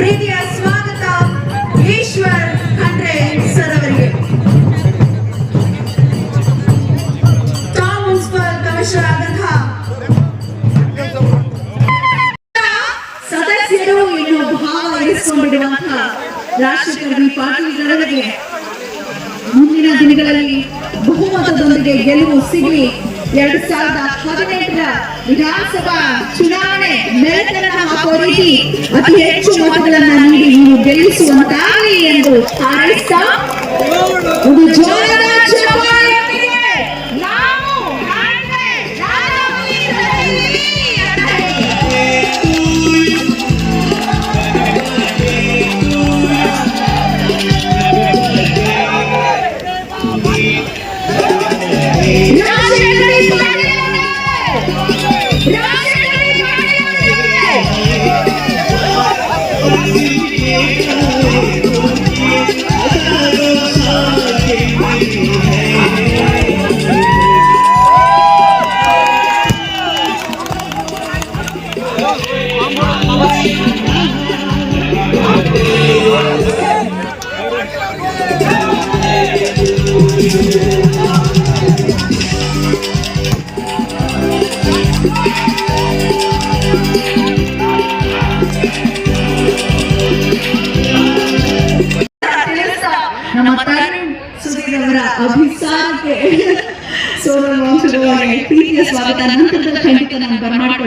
ಪ್ರೀತಿಯ ಸ್ವಾಗತ ಈಶ್ವರ್ ಖಂಡ್ರೆ ಸರ್ ಅವರಿಗೆ. ಮುನ್ಸಿಪಲ್ ಆದಂತಹ ಸದಸ್ಯರು ಇನ್ನು ಭಾವ ಇರಿಸಿಕೊಂಡಿರುವಂತಹ ರಾಷ್ಟ್ರಕವಿ ಪಾಟೀಲ್ರವರಿಗೆ ಮುಂದಿನ ದಿನಗಳಲ್ಲಿ ಬಹುಮತದೊಂದಿಗೆ ಗೆಲುವು ಸಿಗಲಿ ಎರಡ್ ಸಾವಿರದ ಹದಿನೆಂಟರ ವಿಧಾನಸಭಾ ಚುನಾವಣೆ ಮೆಲುಕನ್ನ ಹಾಕೋ ರೀತಿ ಅತಿ ಹೆಚ್ಚು ಮತಗಳನ್ನ ನೀಡಿ ನೀವು ಗೆಲ್ಲಿಸುವಂತಾಗಲಿ ಎಂದು ಹಾರೈಸ್ತಾ ಒಂದು ಜೋರದ ಚಪ್ಪಾಳೆಯೊಂದಿಗೆ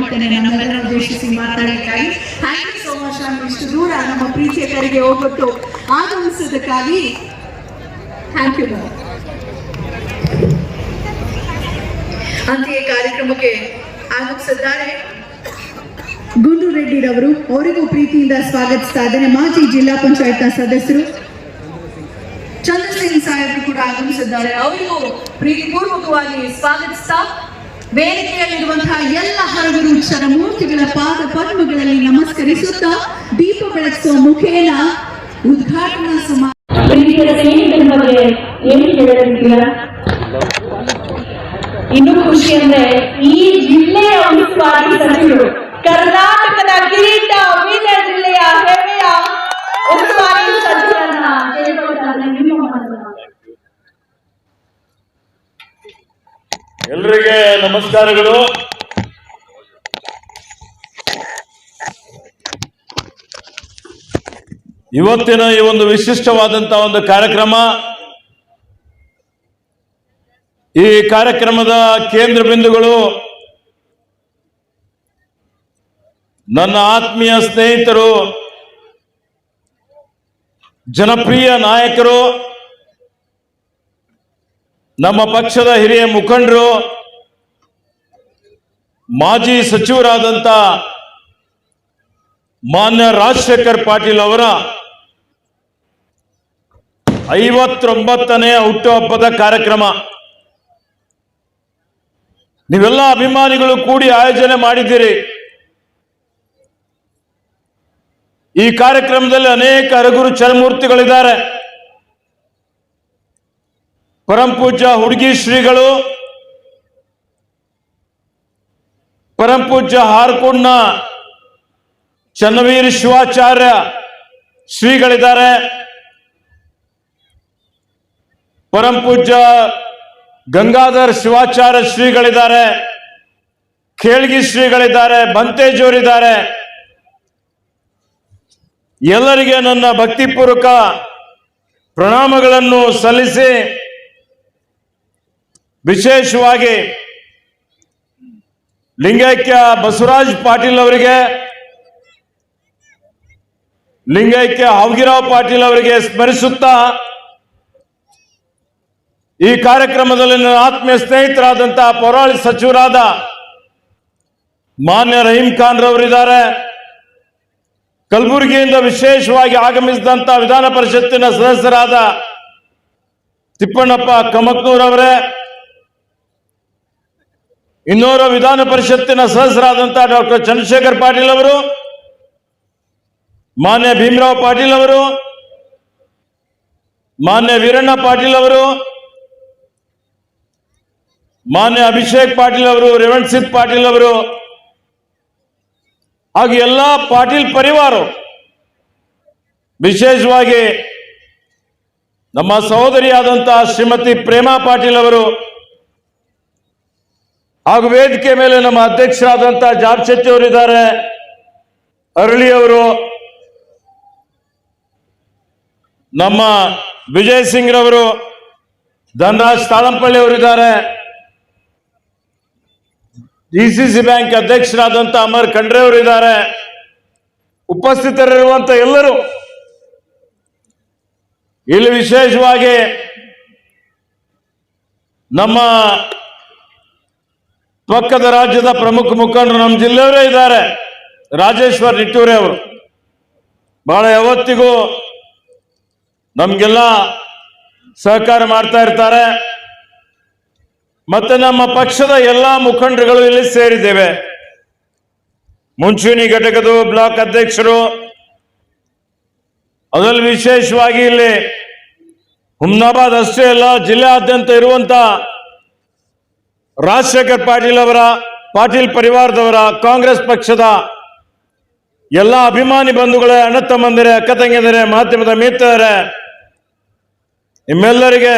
ಬರಮಾಡ್ಕೊಳ್ತೇನೆ ನಮ್ಮೆಲ್ಲರ ಉದ್ದೇಶಿಸಿ ಮಾತಾಡಲಿಕ್ಕಾಗಿ ಥ್ಯಾಂಕ್ ಯು ಸೋ ಮಚ್ ನಾನು ಇಷ್ಟು ದೂರ ನಮ್ಮ ಪ್ರೀತಿಯ ಕರೆಗೆ ಹೋಗ್ಬಿಟ್ಟು ಆಗಮಿಸೋದಕ್ಕಾಗಿ ಥ್ಯಾಂಕ್ ಯು ಅಂತೆಯೇ ಕಾರ್ಯಕ್ರಮಕ್ಕೆ ಆಗಮಿಸಿದ್ದಾರೆ ಗುಂಡು ರೆಡ್ಡಿರವರು. ಅವರಿಗೂ ಪ್ರೀತಿಯಿಂದ ಸ್ವಾಗತಿಸ್ತಾ ಇದ್ದೇನೆ. ಮಾಜಿ ಜಿಲ್ಲಾ ಪಂಚಾಯತ್ನ ಸದಸ್ಯರು ಚಂದ್ರಸೇನ್ ಸಾಹೇಬರು ಕೂಡ ಆಗಮಿಸಿದ್ದಾರೆ. ಅವರಿಗೂ ಪ್ರೀತಿಪೂರ್ವಕವಾಗಿ ಸ್ವಾಗತಿಸ್ತಾ ವೇದಿಕೆಯಲ್ಲಿರುವಂತಹ ಎಲ್ಲ ಹರಗರು ಮೂರ್ತಿಗಳ ಪಾದ ಪದ್ಮಗಳಲ್ಲಿ ನಮಸ್ಕರಿಸುತ್ತಾ ದೀಪ ಬೆಳಗಿಸುವ ಮುಖೇನ ಉದ್ಘಾಟನಾ ಸಮಾರಂಭ. ಇನ್ನು ಖುಷಿ ಅಂದ್ರೆ ಈ ಜಿಲ್ಲೆಯ ಉಸ್ತುವಾರಿ ಸಚಿವರು, ಕರ್ನಾಟಕದ ಕಿರೀಟ ಜಿಲ್ಲೆಯ ಹೆಮ್ಮೆಯ ಉಸ್ತುವಾರಿ ಎಲ್ರಿಗೆ ನಮಸ್ಕಾರಗಳು. ಇವತ್ತಿನ ಈ ಒಂದು ವಿಶಿಷ್ಟವಾದಂತಹ ಒಂದು ಕಾರ್ಯಕ್ರಮ, ಈ ಕಾರ್ಯಕ್ರಮದ ಕೇಂದ್ರ ಬಿಂದುಗಳು ನನ್ನ ಆತ್ಮೀಯ ಸ್ನೇಹಿತರು, ಜನಪ್ರಿಯ ನಾಯಕರು ನಮ್ಮ ಪಕ್ಷದ ಹಿರಿಯ ಮುಖಂಡರು, ಮಾಜಿ ಸಚಿವರಾದಂಥ ಮಾನ್ಯ ರಾಜಶೇಖರ್ ಪಾಟೀಲ್ ಅವರ ಐವತ್ತೊಂಬತ್ತನೇ ಹುಟ್ಟುಹಬ್ಬದ ಕಾರ್ಯಕ್ರಮ. ನೀವೆಲ್ಲ ಅಭಿಮಾನಿಗಳು ಕೂಡಿ ಆಯೋಜನೆ ಮಾಡಿದ್ದೀರಿ. ಈ ಕಾರ್ಯಕ್ರಮದಲ್ಲಿ ಅನೇಕ ಅರಗುರು ಚರಮೂರ್ತಿಗಳಿದ್ದಾರೆ. ಪರಂಪೂಜ್ಯ ಹುಡುಗಿ ಶ್ರೀಗಳು ಪರಂಪೂಜ್ಯ ಹಾರ್ಕುಣ್ಣ ಚನ್ನವೀರ ಶಿವಾಚಾರ್ಯ ಶ್ರೀಗಳಿದ್ದಾರೆ. ಪರಂಪೂಜ್ಯ ಗಂಗಾಧರ್ ಶಿವಾಚಾರ್ಯ ಶ್ರೀಗಳಿದ್ದಾರೆ. ಖೇಳ್ಗಿ ಶ್ರೀಗಳಿದ್ದಾರೆ, ಬಂತೇಜೋರಿದ್ದಾರೆ. ಎಲ್ಲರಿಗೆ ನನ್ನ ಭಕ್ತಿಪೂರ್ವಕ ಪ್ರಣಾಮಗಳನ್ನು ಸಲ್ಲಿಸಿ ವಿಶೇಷವಾಗಿ ಲಿಂಗೈಕ್ಯ ಬಸವರಾಜ್ ಪಾಟೀಲ್ ಅವರಿಗೆ, ಲಿಂಗೈಕ್ಯ ಹಾವಗಿರಾವ್ ಪಾಟೀಲ್ ಅವರಿಗೆ ಸ್ಮರಿಸುತ್ತಾ ಈ ಕಾರ್ಯಕ್ರಮದಲ್ಲಿ ನನ್ನ ಆತ್ಮೀಯ ಸ್ನೇಹಿತರಾದಂತಹ ಪೌರಾಳಿ ಸಚಿವರಾದ ಮಾನ್ಯ ರಹೀಂ ಖಾನ್ ರವರಿದ್ದಾರೆ. ಕಲಬುರಗಿಯಿಂದ ವಿಶೇಷವಾಗಿ ಆಗಮಿಸಿದಂತ ವಿಧಾನ ಪರಿಷತ್ತಿನ ಸದಸ್ಯರಾದ ತಿಪ್ಪಣ್ಣಪ್ಪ ಕಮಕ್ನೂರ್ ಅವರೇ ಇನ್ನೋರ್ವ ವಿಧಾನ ಪರಿಷತ್ತಿನ ಸದಸ್ಯರಾದಂತಹ ಡಾಕ್ಟರ್ ಚಂದ್ರಶೇಖರ್ ಪಾಟೀಲ್ ಅವರು, ಮಾನ್ಯ ಭೀಮರಾವ್ ಪಾಟೀಲ್ ಅವರು, ಮಾನ್ಯ ವೀರಣ್ಣ ಪಾಟೀಲ್ ಅವರು, ಮಾನ್ಯ ಅಭಿಷೇಕ್ ಪಾಟೀಲ್ ಅವರು ರೇವಣ್ ಸಿಂಗ್ ಪಾಟೀಲ್ ಅವರು, ಹಾಗೂ ಎಲ್ಲ ಪಾಟೀಲ್ ಪರಿವಾರ ವಿಶೇಷವಾಗಿ ನಮ್ಮ ಸಹೋದರಿಯಾದಂತಹ ಶ್ರೀಮತಿ ಪ್ರೇಮಾ ಪಾಟೀಲ್ ಅವರು ಹಾಗೂ ವೇದಿಕೆ ಮೇಲೆ ನಮ್ಮ ಅಧ್ಯಕ್ಷರಾದಂತಹ ಜಾಬ್ ಶೆಟ್ಟಿ ಅವರಿದ್ದಾರೆ. ಅರಳಿ ಅವರು, ನಮ್ಮ ವಿಜಯ್ ಸಿಂಗ್ ರವರು ಧನರಾಜ್ ತಾಳಂಪಳ್ಳಿ ಅವರಿದ್ದಾರೆ. ಡಿ ಸಿ ಸಿ ಬ್ಯಾಂಕ್ ಅಧ್ಯಕ್ಷರಾದಂತಹ ಅಮರ್ ಖಂಡ್ರೆ ಅವರಿದ್ದಾರೆ. ಉಪಸ್ಥಿತರಿರುವಂತ ಎಲ್ಲರೂ ಇಲ್ಲಿ ವಿಶೇಷವಾಗಿ ನಮ್ಮ ಪಕ್ಕದ ರಾಜ್ಯದ ಪ್ರಮುಖ ಮುಖಂಡರು ನಮ್ಮ ಜಿಲ್ಲೆಯವರೇ ಇದ್ದಾರೆ. ರಾಜೇಶ್ವರ್ ನಿಟ್ಟೂರೆ ಅವರು. ಬಹಳ ಯಾವತ್ತಿಗೂ ನಮ್ಗೆಲ್ಲ ಸಹಕಾರ ಮಾಡ್ತಾ ಇರ್ತಾರೆ. ಮತ್ತೆ ನಮ್ಮ ಪಕ್ಷದ ಎಲ್ಲಾ ಮುಖಂಡರುಗಳು ಇಲ್ಲಿ ಸೇರಿದ್ದೇವೆ. ಮುಂಚೂಣಿ ಘಟಕದ ಬ್ಲಾಕ್ ಅಧ್ಯಕ್ಷರು. ಅದರಲ್ಲಿ ವಿಶೇಷವಾಗಿ ಇಲ್ಲಿ ಹುಮ್ನಾಬಾದ್ ಅಷ್ಟೇ ಅಲ್ಲ, ಜಿಲ್ಲೆಯಾದ್ಯಂತ ಇರುವಂತ ರಾಜಶೇಖರ್ ಪಾಟೀಲ್ ಅವರ, ಪಾಟೀಲ್ ಪರಿವಾರದವರ, ಕಾಂಗ್ರೆಸ್ ಪಕ್ಷದ ಎಲ್ಲ ಅಭಿಮಾನಿ ಬಂಧುಗಳೇ, ಅಣ್ಣ ತಮ್ಮಂದಿರೇ, ಅಕ್ಕ ತಂಗಿಯಂದಿರೇ, ಮಾಧ್ಯಮದ ಮಿತ್ರರೇ, ನಿಮ್ಮೆಲ್ಲರಿಗೆ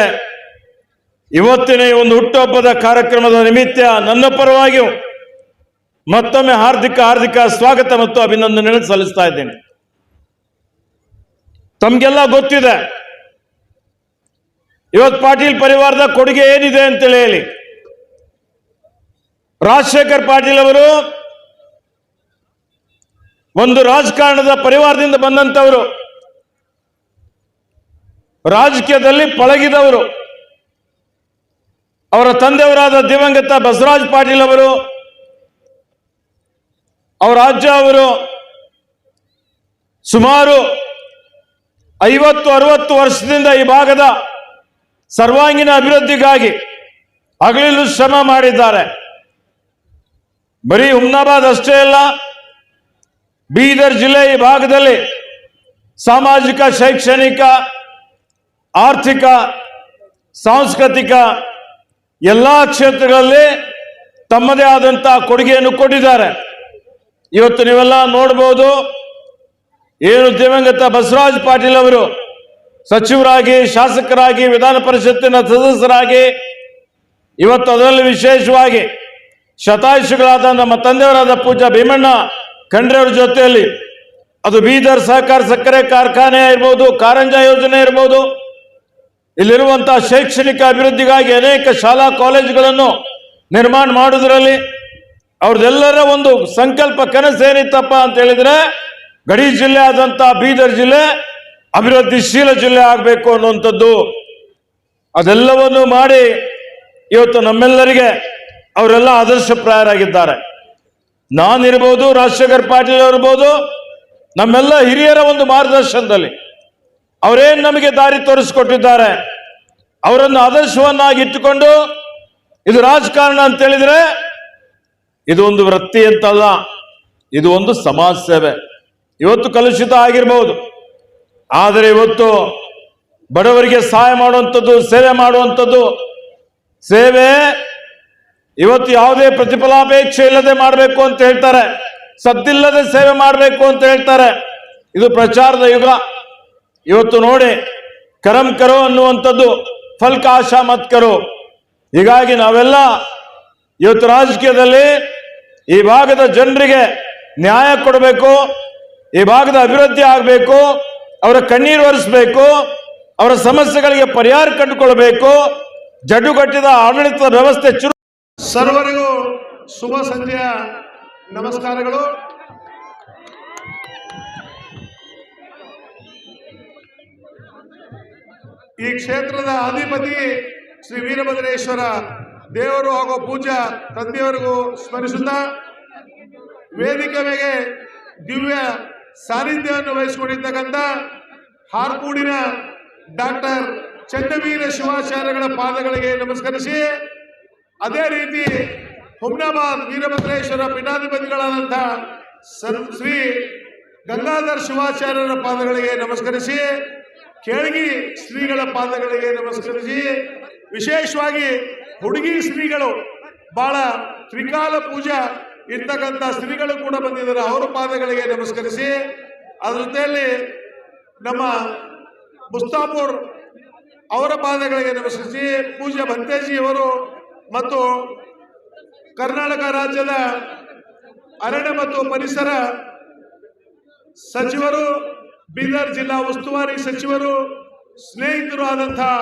ಇವತ್ತಿನ ಈ ಒಂದು ಹುಟ್ಟುಹಬ್ಬದ ಕಾರ್ಯಕ್ರಮದ ನಿಮಿತ್ತ ನನ್ನ ಪರವಾಗಿಯೂ ಮತ್ತೊಮ್ಮೆ ಹಾರ್ದಿಕ ಹಾರ್ದಿಕ ಸ್ವಾಗತ ಮತ್ತು ಅಭಿನಂದನೆ ಸಲ್ಲಿಸ್ತಾ ಇದ್ದೇನೆ. ತಮ್ಗೆಲ್ಲ ಗೊತ್ತಿದೆ, ಇವತ್ತು ಪಾಟೀಲ್ ಪರಿವಾರದ ಕೊಡುಗೆ ಏನಿದೆ ಅಂತೇಳಿ ಹೇಳಿ. ರಾಜಶೇಖರ್ ಪಾಟೀಲ್ ಅವರು ಒಂದು ರಾಜಕಾರಣದ ಪರಿವಾರದಿಂದ ಬಂದಂತವರು ರಾಜಕೀಯದಲ್ಲಿ ಪಳಗಿದವರು, ಅವರ ತಂದೆಯವರಾದ ದಿವಂಗತ ಬಸವರಾಜ್ ಪಾಟೀಲ್ ಅವರು, ಅವರ ಅಜ್ಜ ಅವರು ಸುಮಾರು ಐವತ್ತು ಅರವತ್ತು ವರ್ಷದಿಂದ ಈ ಭಾಗದ ಸರ್ವಾಂಗೀಣ ಅಭಿವೃದ್ಧಿಗಾಗಿ ಹಗಲಿಲು ಶ್ರಮ ಮಾಡಿದ್ದಾರೆ. ಬರೀ ಹುಮ್ನಾಬಾದ್ ಅಷ್ಟೇ ಅಲ್ಲ, ಬೀದರ್ ಜಿಲ್ಲೆ ಈ ಭಾಗದಲ್ಲಿ ಸಾಮಾಜಿಕ, ಶೈಕ್ಷಣಿಕ, ಆರ್ಥಿಕ, ಸಾಂಸ್ಕೃತಿಕ ಎಲ್ಲ ಕ್ಷೇತ್ರಗಳಲ್ಲಿ ತಮ್ಮದೇ ಆದಂತಹ ಕೊಡುಗೆಯನ್ನು ಕೊಟ್ಟಿದ್ದಾರೆ. ಇವತ್ತು ನೀವೆಲ್ಲ ನೋಡಬಹುದು ಏನು ದಿವಂಗತ ಬಸವರಾಜ್ ಪಾಟೀಲ್ ಅವರು ಸಚಿವರಾಗಿ, ಶಾಸಕರಾಗಿ, ವಿಧಾನ ಪರಿಷತ್ತಿನ ಸದಸ್ಯರಾಗಿ, ಇವತ್ತು ಅದರಲ್ಲಿ ವಿಶೇಷವಾಗಿ ಶತಾಯುಷಿಗಳಾದ ನಮ್ಮ ತಂದೆಯವರಾದ ಪೂಜಾ ಭೀಮಣ್ಣ ಖಂಡ್ರೆಯವರ ಜೊತೆಯಲ್ಲಿ, ಅದು ಬೀದರ್ ಸಹಕಾರ ಸಕ್ಕರೆ ಕಾರ್ಖಾನೆ ಇರ್ಬೋದು ಕಾರಂಜ ಯೋಜನೆ ಇರ್ಬೋದು ಇಲ್ಲಿರುವಂತಹ ಶೈಕ್ಷಣಿಕ ಅಭಿವೃದ್ಧಿಗಾಗಿ ಅನೇಕ ಶಾಲಾ ಕಾಲೇಜುಗಳನ್ನು ನಿರ್ಮಾಣ ಮಾಡುವುದರಲ್ಲಿ ಅವ್ರದ್ದೆಲ್ಲರ ಒಂದು ಸಂಕಲ್ಪ ಕನಸೇನಿತ್ತಪ್ಪ ಅಂತ ಹೇಳಿದ್ರೆ, ಗಡಿ ಜಿಲ್ಲೆ ಆದಂಥ ಬೀದರ್ ಜಿಲ್ಲೆ ಅಭಿವೃದ್ಧಿಶೀಲ ಜಿಲ್ಲೆ ಆಗಬೇಕು ಅನ್ನುವಂಥದ್ದು. ಅದೆಲ್ಲವನ್ನು ಮಾಡಿ ಇವತ್ತು ನಮ್ಮೆಲ್ಲರಿಗೆ ಅವರೆಲ್ಲ ಆದರ್ಶಪ್ರಾಯರಾಗಿದ್ದಾರೆ ನಾನಿರ್ಬೋದು, ರಾಜಶೇಖರ್ ಪಾಟೀಲ್ ಇರ್ಬೋದು ನಮ್ಮೆಲ್ಲ ಹಿರಿಯರ ಒಂದು ಮಾರ್ಗದರ್ಶನದಲ್ಲಿ. ಅವರೇನು ನಮಗೆ ದಾರಿ ತೋರಿಸಿಕೊಟ್ಟಿದ್ದಾರೆ, ಅವರನ್ನು ಆದರ್ಶವನ್ನಾಗಿ ಇಟ್ಟುಕೊಂಡು ಇದು ರಾಜಕಾರಣ ಅಂತ ಹೇಳಿದ್ರೆ ಇದು ಒಂದು ವೃತ್ತಿ ಅಂತಲ್ಲ, ಇದು ಒಂದು ಸಮಾಜ ಸೇವೆ. ಇವತ್ತು ಕಲುಷಿತ ಆಗಿರ್ಬೋದು. ಆದರೆ ಇವತ್ತು ಬಡವರಿಗೆ ಸಹಾಯ ಮಾಡುವಂಥದ್ದು, ಸೇವೆ ಮಾಡುವಂಥದ್ದು, ಸೇವೆ ಇವತ್ತು ಯಾವುದೇ ಪ್ರತಿಫಲಾಪೇಕ್ಷೆ ಇಲ್ಲದೆ ಮಾಡಬೇಕು ಅಂತ ಹೇಳ್ತಾರೆ. ಸದ್ದಿಲ್ಲದೆ ಸೇವೆ ಮಾಡಬೇಕು ಅಂತ ಹೇಳ್ತಾರೆ. ಇದು ಪ್ರಚಾರದ ಯುಗ. ಇವತ್ತು ನೋಡಿ, ಕರಂ ಕರೋ ಅನ್ನುವಂಥದ್ದು ಫಲ್ಕಾಶ ಮತ್ ಕರೋ. ಹೀಗಾಗಿ ನಾವೆಲ್ಲ ಇವತ್ತು ರಾಜಕೀಯದಲ್ಲಿ ಈ ಭಾಗದ ಜನರಿಗೆ ನ್ಯಾಯ ಕೊಡಬೇಕು, ಈ ಭಾಗದ ಅಭಿವೃದ್ಧಿ ಆಗಬೇಕು, ಅವರ ಕಣ್ಣೀರು ಒರೆಸಬೇಕು, ಅವರ ಸಮಸ್ಯೆಗಳಿಗೆ ಪರಿಹಾರ ಕಂಡುಕೊಳ್ಬೇಕು, ಜಡ್ಡುಗಟ್ಟಿದ ಆಡಳಿತದ ವ್ಯವಸ್ಥೆ ಚುರು ಸರ್ವರಿಗೂ ಶುಭ ಸಂಜೆಯ ನಮಸ್ಕಾರಗಳು. ಈ ಕ್ಷೇತ್ರದ ಅಧಿಪತಿ ಶ್ರೀ ವೀರಭದ್ರೇಶ್ವರ ದೇವರು ಹಾಗೂ ಪೂಜಾ ತಂದೆಯವರಿಗೂ ಸ್ಮರಿಸುತ್ತಾ ವೇದಿಕೆ ಮೇಲೆ ದಿವ್ಯ ಸಾನ್ನಿಧ್ಯವನ್ನು ವಹಿಸಿಕೊಂಡಿರ್ತಕ್ಕಂಥ ಹಾರ್ಕೂಡಿನ ಡಾಕ್ಟರ್ ಚನ್ನವೀರ ಶಿವಾಚಾರ್ಯಗಳ ಪಾದಗಳಿಗೆ ನಮಸ್ಕರಿಸಿ ಅದೇ ರೀತಿ ಹುಮ್ನಾಬಾದ್ ವೀರಭದ್ರೇಶ್ವರ ಪೀಠಾಧಿಪತಿಗಳಾದಂಥ ಸರ್- ಶ್ರೀ ಗಂಗಾಧರ್ ಶಿವಾಚಾರ್ಯರ ಪಾದಗಳಿಗೆ ನಮಸ್ಕರಿಸಿ, ಕೇಳಗಿ ಶ್ರೀಗಳ ಪಾದಗಳಿಗೆ ನಮಸ್ಕರಿಸಿ, ವಿಶೇಷವಾಗಿ ಹುಡುಗಿ ಶ್ರೀಗಳು ಬಹಳ ತ್ರಿಕಾಲ ಪೂಜಾ ಇರ್ತಕ್ಕಂಥ ಶ್ರೀಗಳು ಕೂಡ ಬಂದಿದ್ದಾರೆ. ಅವರ ಪಾದಗಳಿಗೆ ನಮಸ್ಕರಿಸಿ, ಅದ್ರ ಜೊತೆಯಲ್ಲಿ ನಮ್ಮ ಮುಸ್ತಾಪುರ್ ಅವರ ಪಾದಗಳಿಗೆ ನಮಸ್ಕರಿಸಿ, ಪೂಜ್ಯ ಭಂತೇಜಿಯವರು ಮತ್ತು ಕರ್ನಾಟಕ ರಾಜ್ಯದ ಅರಣ್ಯ ಮತ್ತು ಪರಿಸರ ಸಚಿವರು, ಬೀದರ್ ಜಿಲ್ಲಾ ಉಸ್ತುವಾರಿ ಸಚಿವರು, ಸ್ನೇಹಿತರು ಆದಂತಹ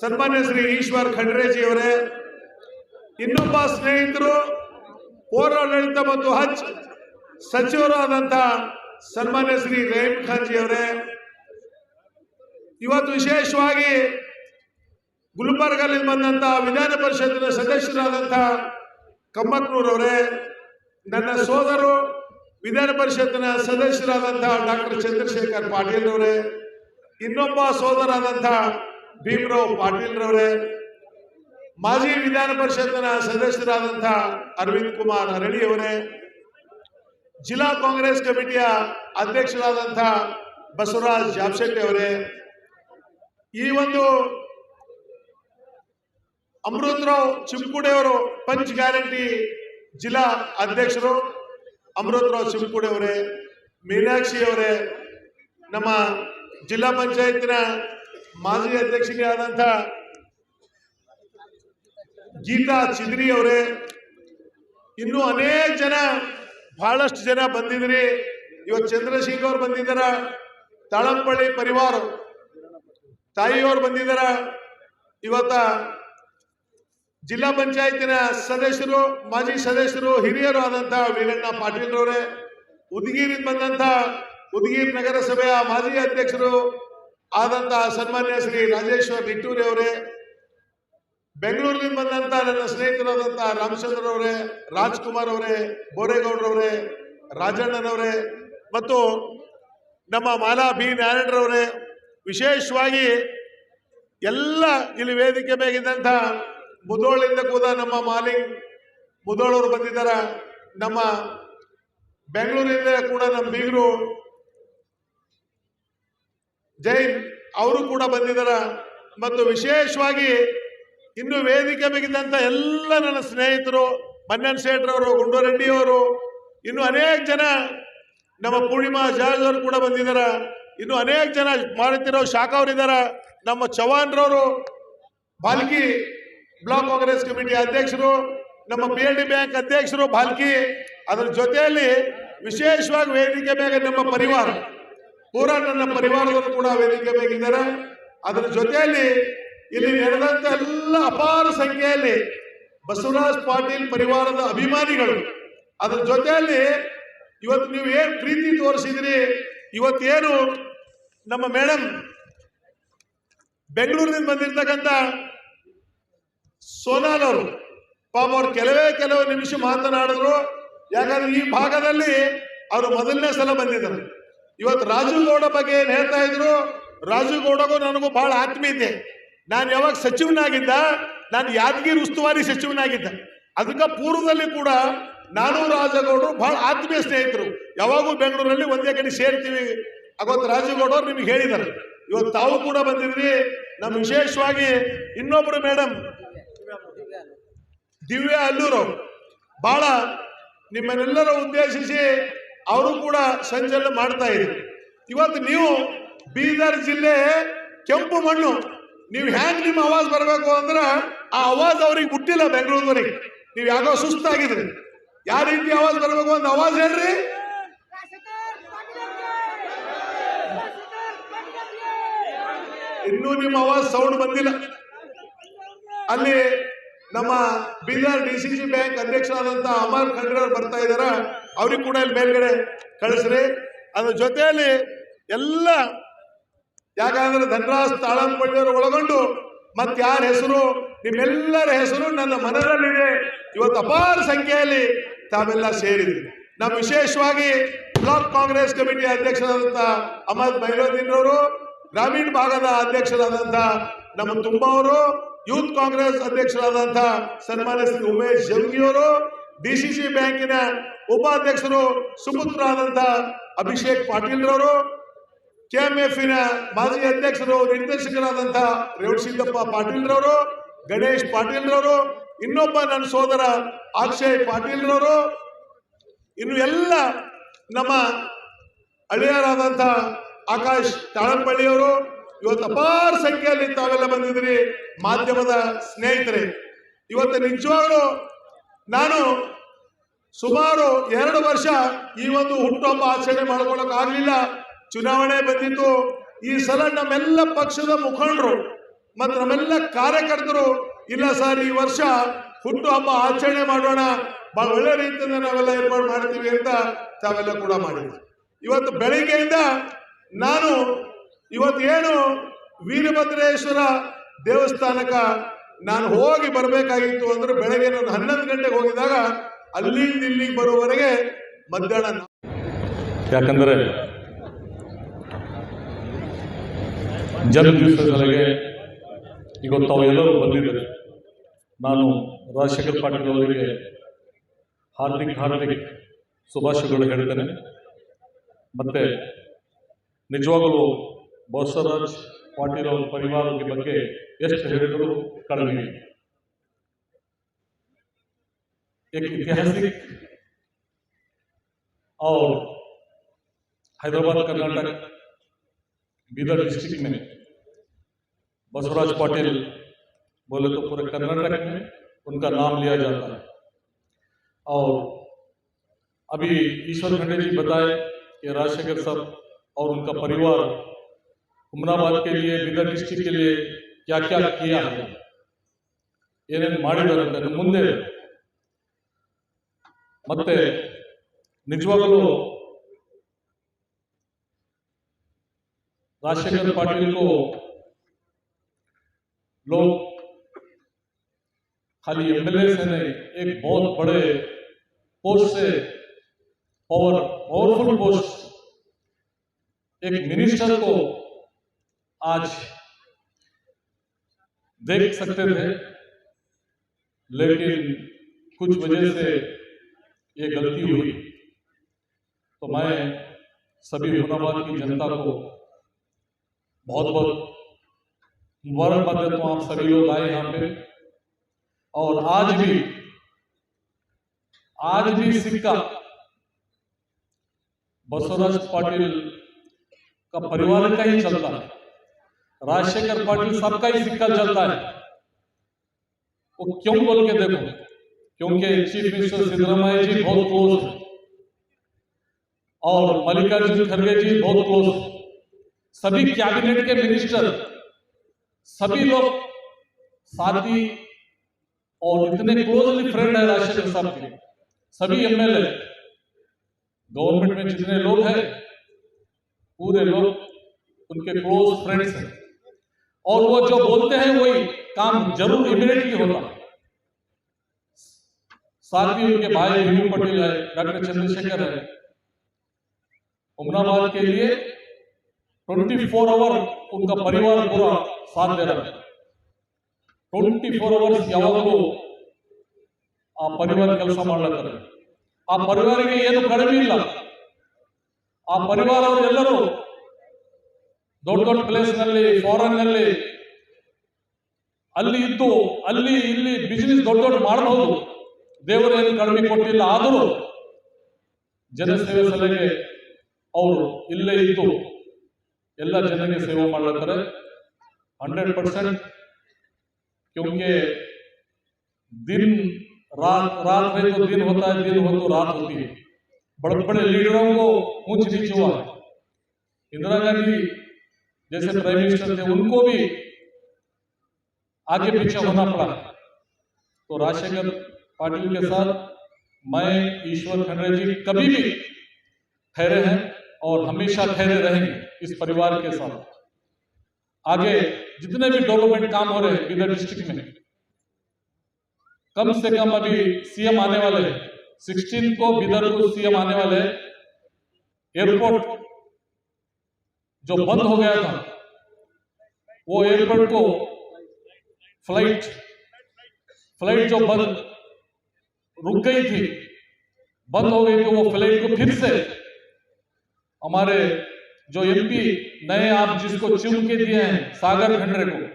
ಸನ್ಮಾನ್ಯ ಶ್ರೀ ಈಶ್ವರ್ ಖಂಡ್ರೇಜಿ ಅವರೇ, ಇನ್ನೊಬ್ಬ ಸ್ನೇಹಿತರು, ಪೌರಾಡಳಿತ ಮತ್ತು ಹಜ್ ಸಚಿವರು ಆದಂತಹ ಸನ್ಮಾನ್ಯ ಶ್ರೀ ರೇಮ್ ಖಾನ್ಜಿ ಅವರೇ. ಇವತ್ತು ವಿಶೇಷವಾಗಿ ಗುಲ್ಬರ್ಗಲ್ಲಿ ಬಂದಂತ ವಿಧಾನ ಪರಿಷತ್ತಿನ ಸದಸ್ಯರಾದಂಥ ಕಮ್ಮತ್ನೂರವರೇ ನನ್ನ ಸೋದರು ವಿಧಾನ ಪರಿಷತ್ತಿನ ಸದಸ್ಯರಾದಂಥ ಡಾಕ್ಟರ್ ಚಂದ್ರಶೇಖರ್ ಪಾಟೀಲ್ ಅವರೇ, ಇನ್ನೊಬ್ಬ ಸೋದರಾದಂಥ ಭೀಮರಾವ್ ಪಾಟೀಲ್ ರವರೇ ಮಾಜಿ ವಿಧಾನ ಪರಿಷತ್ತಿನ ಸದಸ್ಯರಾದಂಥ ಅರವಿಂದ್ ಕುಮಾರ್ ಅರಳಿ ಅವರೇ, ಜಿಲ್ಲಾ ಕಾಂಗ್ರೆಸ್ ಕಮಿಟಿಯ ಅಧ್ಯಕ್ಷರಾದಂಥ ಬಸವರಾಜ್ ಜಾಬ್ಶೆಟ್ಟಿ ಅವರೇ. ಈ ಒಂದು ಅಮೃತರಾವ್ ಚಿಂಪುಡೆ ಅವರು ಪಂಚ್ ಗ್ಯಾರಂಟಿ ಜಿಲ್ಲಾ ಅಧ್ಯಕ್ಷರು. ಅಮೃತರಾವ್ ಚಿಂಪುಡೆ ಅವರೇ ಮೀನಾಕ್ಷಿ ಅವರೇ, ನಮ್ಮ ಜಿಲ್ಲಾ ಪಂಚಾಯತಿನ ಮಾಜಿ ಅಧ್ಯಕ್ಷರೇ ಆದಂಥ ಗೀತಾ ಚಿದ್ರಿ ಅವರೇ, ಇನ್ನು ಅನೇಕ ಜನ, ಬಹಳಷ್ಟು ಜನ ಬಂದಿದ್ರಿ ಇವತ್ತು ಚಂದ್ರಶೇಖರ್ ಅವ್ರು ಬಂದಿದ್ದಾರ? ತಾಳಂಪಳ್ಳಿ ಪರಿವಾರ ತಾಯಿಯವರು ಬಂದಿದ್ದಾರ? ಇವತ್ತ ಜಿಲ್ಲಾ ಪಂಚಾಯತಿನ ಸದಸ್ಯರು, ಮಾಜಿ ಸದಸ್ಯರು, ಹಿರಿಯರು ಆದಂತಹ ವೀರಣ್ಣ ಪಾಟೀಲ್ ರವರೇ, ಉದಗೀರಿಂದ ಬಂದಂತ ಉದಗೀರ್ ನಗರಸಭೆಯ ಮಾಜಿ ಅಧ್ಯಕ್ಷರು ಆದಂತಹ ಸನ್ಮಾನ್ಯ ಶ್ರೀ ರಾಜೇಶ್ವರ್ ನಿಟ್ಟೂರಿ ಅವರೇ, ಬೆಂಗಳೂರಿನಿಂದ ಬಂದಂತ ನನ್ನ ಸ್ನೇಹಿತರಾದಂತಹ ರಾಮಚಂದ್ರ ಅವರೇ ರಾಜ್ಕುಮಾರ್ ಅವರೇ ಬೋರೇಗೌಡ್ರವರೇ ರಾಜಣ್ಣನವರೇ ಮತ್ತು ನಮ್ಮ ಮಾಲಾ ಬಿ ನಾರಾಯಣರವರೇ ವಿಶೇಷವಾಗಿ ಎಲ್ಲ ಇಲ್ಲಿ ವೇದಿಕೆ ಮೇಗಿದ್ದಂಥ ಮುದೋಳಿಂದ ಕೂಡ ನಮ್ಮ ಮಾಲಿಂಗ್ ಮುದೋಳವರು ಬಂದಿದ್ದಾರೆ. ನಮ್ಮ ಬೆಂಗಳೂರಿಂದ ಕೂಡ ನಮ್ಮ ಬೀಗರು ಜೈನ್ ಅವರು ಕೂಡ ಬಂದಿದ್ದಾರೆ. ಮತ್ತು ವಿಶೇಷವಾಗಿ ಇನ್ನು ವೇದಿಕೆ ಬಿಗಿದಂತ ಎಲ್ಲ ನನ್ನ ಸ್ನೇಹಿತರು ಮನ್ನನ್ ಸೇಠ್ರವರು ಗುಂಡೂರೆಡ್ಡಿಯವರು ಇನ್ನು ಅನೇಕ ಜನ ನಮ್ಮ ಪೂರ್ಣಿಮಾ ಜಾರ್ಜ್ ಅವರು ಕೂಡ ಬಂದಿದ್ದಾರೆ. ಇನ್ನು ಅನೇಕ ಜನ ಮಾಡುತ್ತಿರೋ ಶಾಖ ಅವರಿದ್ದಾರೆ. ನಮ್ಮ ಚವಾನ್ರವರು ಬಾಲ್ಕಿ ಬ್ಲಾಕ್ ಕಾಂಗ್ರೆಸ್ ಕಮಿಟಿ ಅಧ್ಯಕ್ಷರು, ನಮ್ಮ ಪಿ ಎಲ್ ಡಿ ಬ್ಯಾಂಕ್ ಅಧ್ಯಕ್ಷರು ಭಾಲ್ಕಿ, ಅದರ ಜೊತೆಯಲ್ಲಿ ವಿಶೇಷವಾಗಿ ವೇದಿಕೆ ಮೇಲೆ ನಮ್ಮ ಪರಿವಾರ. ಪೂರ ನನ್ನ ಪರಿವಾರದವರು ಕೂಡ ವೇದಿಕೆ ಮೇಗಿದ್ದಾರೆ ಅದರ ಜೊತೆಯಲ್ಲಿ ಇಲ್ಲಿ ನಡೆದಂತ ಎಲ್ಲ ಅಪಾರ ಸಂಖ್ಯೆಯಲ್ಲಿ ಬಸವರಾಜ್ ಪಾಟೀಲ್ ಪರಿವಾರದ ಅಭಿಮಾನಿಗಳು. ಅದರ ಜೊತೆಯಲ್ಲಿ ಇವತ್ತು ನೀವು ಏನ್ ಪ್ರೀತಿ ತೋರಿಸಿದ್ರಿ, ಇವತ್ತೇನು ನಮ್ಮ ಮೇಡಮ್ ಬೆಂಗಳೂರಿನಿಂದ ಬಂದಿರ್ತಕ್ಕಂಥ ಸೋನಾಲ್ ಅವರು ಪಾಪ ಅವ್ರು ಕೆಲವೇ ಕೆಲವು ನಿಮಿಷ ಮಾತನಾಡಿದ್ರು. ಯಾಕಂದ್ರೆ ಈ ಭಾಗದಲ್ಲಿ ಅವರು ಮೊದಲನೇ ಸಲ ಬಂದಿದ್ದಾರೆ. ಇವತ್ತು ರಾಜು ಗೌಡ ಬಗ್ಗೆ ಏನ್ ಹೇಳ್ತಾ ಇದ್ರು? ರಾಜು ಗೌಡಗೂ ನನಗೂ ಬಹಳ ಆತ್ಮೀಯತೆ. ನಾನು ಯಾವಾಗ ಸಚಿವನಾಗಿದ್ದ, ನಾನು ಯಾದಗಿರಿ ಉಸ್ತುವಾರಿ ಸಚಿವನಾಗಿದ್ದ. ಅದಕ್ಕೆ ಪೂರ್ವದಲ್ಲಿ ಕೂಡ ನಾನು ರಾಜಗೌಡರು ಬಹಳ ಆತ್ಮೀಯ ಸ್ನೇಹಿತರು. ಯಾವಾಗೂ ಬೆಂಗಳೂರಲ್ಲಿ ಒಂದೇ ಕಡೆ ಸೇರ್ತೀವಿ. ಅವತ್ತು ರಾಜಗೌಡ ಅವ್ರು ನಿಮ್ಗೆ ಹೇಳಿದ್ದಾರೆ. ಇವತ್ತು ತಾವು ಕೂಡ ಬಂದಿದ್ರಿ ನಮ್ಮ ವಿಶೇಷವಾಗಿ ಇನ್ನೊಬ್ರು ಮೇಡಮ್ ದಿವ್ಯಾ ಅಲ್ಲೂರು. ಬಹಳ ನಿಮ್ಮನ್ನೆಲ್ಲರ ಉದ್ದೇಶಿಸಿ ಅವರು ಕೂಡ ಸಂಚಲನ ಮಾಡ್ತಾ ಇದ್ರು. ಇವತ್ತು ನೀವು ಬೀದರ್ ಜಿಲ್ಲೆ ಕೆಂಪು ಮಣ್ಣು. ನೀವು ಹ್ಯಾಂಗ್ ನಿಮ್ಮ ಆವಾಜ್ ಬರಬೇಕು ಅಂದ್ರೆ ಆ ಆವಾಜ್ ಅವ್ರಿಗೆ ಹುಟ್ಟಿಲ್ಲ ಬೆಂಗಳೂರಿನವರಿಗೆ ನೀವು ಯಾಕೋ ಸುಸ್ತಾಗಿದ್ರಿ. ಯಾವ ರೀತಿ ಆವಾಜ್ ಬರಬೇಕು ಅಂತ ಆವಾಜ್ ಹೇಳ್ರಿ. ಇನ್ನೂ ನಿಮ್ಮ ಆವಾಜ್ ಸೌಂಡ್ ಬಂದಿಲ್ಲ. ಅಲ್ಲಿ ನಮ್ಮ Bidar D C C bank ಅಧ್ಯಕ್ಷರಾದಂತ Amar Khandre ಬರ್ತಾ ಇದಾರ. ಅವ್ರಿಗೆ ಕೂಡ ಇಲ್ಲಿ ಮೇಲ್ಗಡೆ ಕಳಿಸ್ರಿ. ಅದ್ರ ಜೊತೆಯಲ್ಲಿ ಎಲ್ಲ ಯಾಕಂದ್ರೆ ಧನರಾಜ್ ತಾಳಂಪಳ್ಳಿಯವರು ಒಳಗೊಂಡು ಮತ್ತೆ ಯಾರ ಹೆಸರು, ನಿಮ್ಮೆಲ್ಲರ ಹೆಸರು ನನ್ನ ಮನದಲ್ಲಿದೆ. ಇವತ್ತು ಅಪಾರ ಸಂಖ್ಯೆಯಲ್ಲಿ ತಾವೆಲ್ಲ ಸೇರಿದ್ರಿ. ನಾವು ವಿಶೇಷವಾಗಿ ಬ್ಲಾಕ್ ಕಾಂಗ್ರೆಸ್ ಕಮಿಟಿ ಅಧ್ಯಕ್ಷರಾದಂಥ ಅಹಮದ್ ಬೈರೋದ್ದೀನ್ ಅವರು ಗ್ರಾಮೀಣ ಭಾಗದ ಅಧ್ಯಕ್ಷರಾದಂಥ ನಮ್ಮ ತುಂಬ ಅವರು ಯೂತ್ ಕಾಂಗ್ರೆಸ್ ಅಧ್ಯಕ್ಷರಾದಂತಹ ಸನ್ಮಾನ್ಯ ಶ್ರೀ ಉಮೇಶ್ ಜಂಗಿಯವರು ಡಿಸಿಸಿ ಬ್ಯಾಂಕಿನ ಉಪಾಧ್ಯಕ್ಷರು ಸುಪುತ್ರರಾದಂತಹ ಅಭಿಷೇಕ್ ಪಾಟೀಲ್ ರವರು ಕೆಎಂಎಫ್ನ ಮಾಜಿ ಅಧ್ಯಕ್ಷರು ನಿರ್ದೇಶಕರಾದಂಥ ರೇವಣಸಿದ್ದಪ್ಪ ಪಾಟೀಲ್ ರವರು ಗಣೇಶ್ ಪಾಟೀಲ್ ರವರು ಇನ್ನೊಬ್ಬ ನನ್ನ ಸೋದರ ಅಕ್ಷಯ್ ಪಾಟೀಲ್ ರವರು ಇನ್ನು ಎಲ್ಲ ನಮ್ಮ ಅಳಿಯರಾದಂತಹ ಆಕಾಶ್ ತಾಳಂಪಳ್ಳಿಯವರು ಇವತ್ತು ಅಪಾರ ಸಂಖ್ಯೆಯಲ್ಲಿ ತಾವೆಲ್ಲ ಬಂದಿದ್ದೀರಿ. ಮಾಧ್ಯಮದ ಸ್ನೇಹಿತರೆ, ಇವತ್ತು ನಿಜವಾಗ್ಲು ನಾನು ಸುಮಾರು ಎರಡು ವರ್ಷ ಈ ಒಂದು ಹುಟ್ಟುಹಬ್ಬ ಆಚರಣೆ ಮಾಡ್ಕೊಳಕ್ ಆಗ್ಲಿಲ್ಲ. ಚುನಾವಣೆ ಬಂದಿತ್ತು. ಈ ಸಲ ನಮ್ಮೆಲ್ಲ ಪಕ್ಷದ ಮುಖಂಡರು ಮತ್ತು ನಮ್ಮೆಲ್ಲ ಕಾರ್ಯಕರ್ತರು, ಇಲ್ಲ ಸರ್, ಈ ವರ್ಷ ಹುಟ್ಟುಹಬ್ಬ ಆಚರಣೆ ಮಾಡೋಣ, ಬಹಳ ಒಳ್ಳೆ ರೀತಿಯಿಂದ ನಾವೆಲ್ಲ ಏರ್ಪಾಡು ಮಾಡ್ತೀವಿ ಅಂತ ತಾವೆಲ್ಲ ಕೂಡ ಮಾಡಿದ್ವಿ ಇವತ್ತು ಬೆಳಿಗ್ಗೆಯಿಂದ ನಾನು ಇವತ್ತು ಏನು ವೀರಭದ್ರೇಶ್ವರ ದೇವಸ್ಥಾನಕ್ಕ ನಾನು ಹೋಗಿ ಬರಬೇಕಾಗಿತ್ತು ಅಂದ್ರೆ ಬೆಳಗ್ಗೆ ನಾನು ಹನ್ನೊಂದು ಗಂಟೆಗೆ ಹೋಗಿದಾಗ ಅಲ್ಲಿಂದ ಇಲ್ಲಿಗೆ ಬರುವವರೆಗೆ ಮಧ್ಯಾಹ್ನ ಯಾಕಂದರೆ ಜನ್ಮದಿವಸಗಳಿಗೆ ಇವತ್ತು ತಾವು ಎಲ್ಲರೂ ಬಂದಿದ್ದಾರೆ. ನಾನು ರಾಜಶೇಖರ್ ಪಾಟೀಲ್ ಅವರಿಗೆ ಹಾರ್ದಿಕ್ ಹಾರ್ದಿಕ್ ಶುಭಾಶಯಗಳು ಹೇಳ್ತೇನೆ. ಮತ್ತು ನಿಜವಾಗಲೂ ಬಸವರಾಜ್ ಪಾಟೀಲ್ ಅವರ ಪರಿವಾರದ ಬಗ್ಗೆ ಎಷ್ಟು ಹೇಳಿದರೂ ಕಡಿಮೆ एक ऐतिहासिक और हैदराबाद कर्नाटक बीदर डिस्ट्रिक्ट में बसवराज पाटिल बोले तो पूरे कर्नाटक में उनका नाम लिया जाता है और अभी ईश्वर खंडे जी बताए कि राजशेखर साहब और उनका परिवार उमराबाद के लिए बीदर डिस्ट्रिक्ट के लिए क्या क्या किया है ಏನೇನು ಮಾಡಿದ್ದಾರೆ ಅಂತ ಇನ್ನು ಮುಂದೆ ಮತ್ತೆ निजवागलू राजशेखर पाटिल को लोग खाली एमएलए से नहीं एक बहुत बड़े पोस्ट से पावर पावरफुल पोस्ट एक मिनिस्टर को आज देख सकते थे लेकिन कुछ वजह से ये गलती हुई। तो मैं सभी हुनाबाद की जनता को बहुत बहुत मुबारकबाद देता हूँ आप सभी लोग आए यहाँ पे। और आज भी आज भी सिक्का बसवराज पाटिल का परिवार का ही चलता है। राजशेखर पाटिल सबका ही सिक्का चलता है। वो क्यों बोल के देखो? क्योंकि चीफ मिनिस्टर सिद्धरामैया जी बहुत क्लोज है। और मल्लिकार्जुन खड़गे जी बहुत क्लोज है। सभी कैबिनेट के मिनिस्टर सभी लोग साथी और इतने क्लोजली फ्रेंड है राजशेखर साहब के सभी एमएलए गवर्नमेंट में जितने लोग हैं पूरे लोग उनके क्लोज फ्रेंड्स हैं। और वो जो बोलते हैं वही काम जरूर इमीडिएटली होता है साथ ही उनके भाई भीम पटेल है डॉक्टर चंद्रशेखर है उमराबाद के लिए 24 फोर आवर उनका परिवार पूरा साथ दे रहा है ಟ್ವೆಂಟಿ ಫೋರ್ ಅವರ್ಸ್ ಯಾವಾಗಲೂ ಆ ಪರಿವಾರ ಕೆಲಸ ಮಾಡ್ಲತ್ತಾರೆ ಆ ಪರಿವಾರಿಗೆ ಏನು ಕಡಿಮೆ ಇಲ್ಲ ಆ ಪರಿವಾರವರೆಲ್ಲರೂ ದೊಡ್ಡ ದೊಡ್ಡ ಪ್ಲೇಸ್ ನಲ್ಲಿ ಫಾರಿನ್ ನಲ್ಲಿ ಅಲ್ಲಿ ಇದ್ದು ಅಲ್ಲಿ ಇಲ್ಲಿ ಬಿಸಿನೆಸ್ ದೊಡ್ಡ ದೊಡ್ಡ ಮಾಡಬಹುದು ದೇವರು ಏನು ಕಡಿಮೆ ಕೊಟ್ಟಿಲ್ಲ ಆದರೂ ಜನಸೇವೆ ಸಲಹೆ ಅವರು ಇಲ್ಲೇ ಇದ್ದು ಎಲ್ಲ ಜನರಿಗೆ ಸೇವೆ ಮಾಡ್ಲತ್ತಾರೆ ಹಂಡ್ರೆಡ್ ಪರ್ಸೆಂಟ್ क्योंकि दिन रात रात में तो दिन होता है दिन हो तो रात होती है बड़े बड़े लीडरों को ऊंच नीच हुआ है इंदिरा गांधी जैसे प्राइम मिनिस्टर थे उनको भी आगे पीछे होना पड़ा। तो राजशेखर पाटिल के साथ मैं ईश्वर खंडरे जी कभी भी ठहरे हैं और हमेशा ठहरे रहेंगे इस परिवार के साथ। आगे जितने भी डेवलपमेंट काम हो रहे हैं बीदर डिस्ट्रिक्ट में कम से कम अभी सीएम आने वाले हैं। सिक्सटीन को बिदर को सीएम आने वाले हैं। एयरपोर्ट जो बंद हो गया था वो एयरपोर्ट को फ़्लाइट फ़्लाइट जो बंद रुक गई थी बंद हो गई थी वो फ़्लाइट को फिर से हमारे जो एमपी नए आप जिसको चुन के दिए हैं सागर खंडरे को।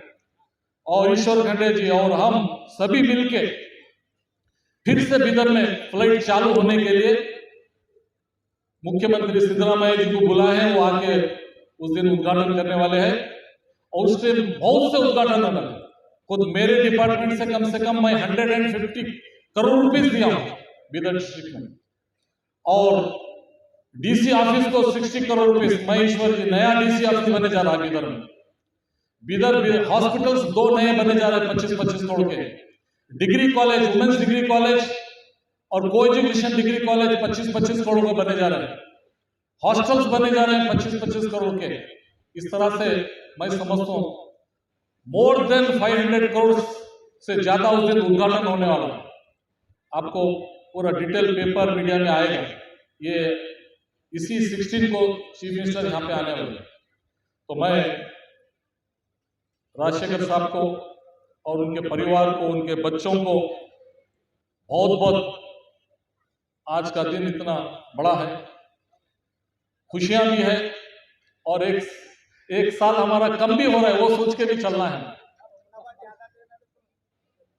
और ईश्वर खंडरे जी और हम सभी मिलके फिर से बिदर में फ़्लाइट चालू होने के लिए मुख्यमंत्री सिद्धरामैया जी को बुलाए हैं वो आके उस दिन उद्घाटन करने वाले हैं और उससे बहुत से उद्घाटन होना खुद मेरे डिपार्टमेंट से कम से कम मैं hundred and fifty crore rupees दिया डिस्ट्रिक्ट में और डीसी ऑफ़िस को सिक्सटी करोड़ रुपीस मैं ईश्वर जी, नया डीसी ऑफ़िस बने जा रहा है बीदर में। बीदर दो नए बने जा रहे हैं पच्चीस पच्चीस करोड़ के। Degree college women's degree college और को एजुकेशन डिग्री कॉलेज 25-25 करोड़ के बने जा रहे हैं। हॉस्टल्स बने जा रहे हैं 25-25 करोड़ के। इस तरह से मैं समझता हूँ मोर देन 500 करोड़ से ज़्यादा उस दिन उद्घाटन होने वाला है। आपको पूरा डिटेल पेपर मीडिया में आएगा। ये इसी 16 को चीफ मिनिस्टर यहाँ पे आने वाले तो मैं राजशेखर साहब को और उनके परिवार को, उनके बच्चों को बहुत बहुत आज का दिन इतना बड़ा है। खुशियाँ भी है और एक एक साल हमारा कम भी हो रहा है, वो सोच के भी चलना है।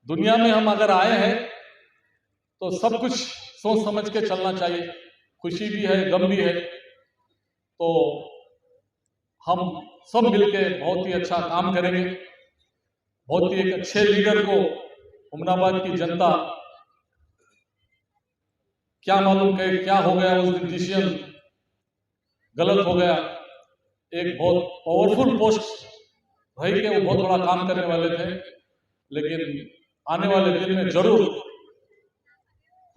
दुनिया में हम अगर आए हैं तो सब कुछ सोच समझ के चलना चाहिए। खुशी भी है, गम भी है। तो हम सब मिलके बहुत ही अच्छा काम करेंगे। बहुत ही एक अच्छे लीडर को उमनाबाद की जनता क्या मालूम कि क्या हो गया उस डिसीज़न गलत हो गया। एक बहुत पावरफुल पोस्ट भाई के वो बहुत बड़ा काम करने वाले थे। लेकिन आने वाले दिन में ज़रूर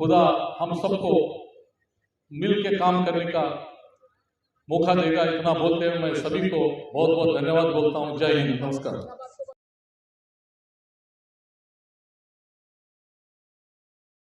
खुदा हम सबको मिल के काम करने का मौका देगा। इतना बोलते हुए मैं सभी को बहुत बहुत धन्यवाद बोलता हूँ। जय हिंद। नमस्कार।